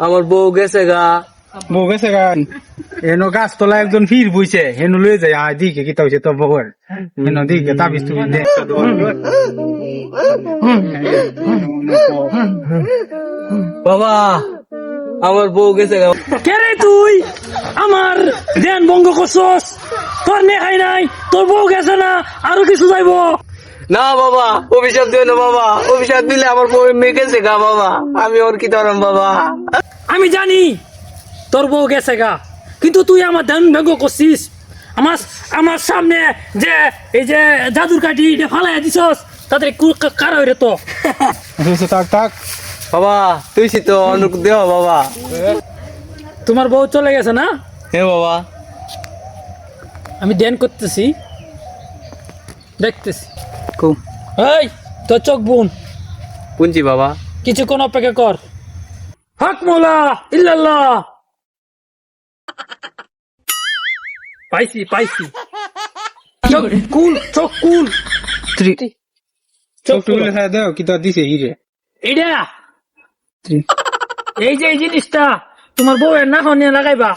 আমার বউ গেছে গা। বউ গেছে গান এনো গাছ তোলা একজন ফির বুইছে হেনো লয়ে যায় আ দিকে কি তাইছে তো বউর হেনো দিকে তাবিজ তুমি দে। বাবা আমার বউ গেছে গা। কে রে তুই? আমার ধ্যান ভঙ্গ করছস? তোর নেখাই নাই তোর বউ গেছে না আরও কিছু যাইব। না বাবা অভিশাপ দিও না বাবা। অভিশাপ দিলে আমার বউ মেয়ে গেছে গা বাবা। আমি ওর কি ধরম বাবা। আমি জানি তোর বউ গেছে গা কিন্তু তুই আমার ধ্যান ভঙ্গ করছিস। আমার আমার সামনে যে এই যে জাদুর কাঠি এটা ফালাই দিছস তাদের কার হইরে তো? তাক তাক বাবা তুই সি তো অনুক দেহ বাবা। তোমার বউ চলে গেছে না? হে বাবা। আমি ধ্যান করতেছি। দেখতেছি। খুব এই তোর চোখ বোন। পুঞ্জি বাবা। কিছুক্ষণ অপেক্ষা কর। হক মোলা ইল্লাল্লাহ। পাইছি পাইছি। চোখ কুল চোখ কুল। চোখ টুলে সাথে দাও কি তো দিছে হিরে এইটা এই যে এই জিনিসটা তোমার বউয়ের না নিয়ে লাগাইবা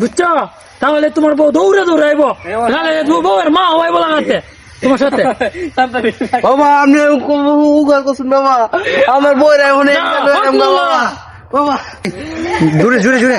বুঝছ? তাহলে তোমার বউ দৌড়ে দৌড়াইব নাহলে তাহলে বউয়ের মা হওয়াইব লাগাতে তোমার সাথে। বাবা আপনি উগার করছেন বাবা। আমার বউ এখন না, হক বাবা। জুড়ে জুড়ে জুড়ে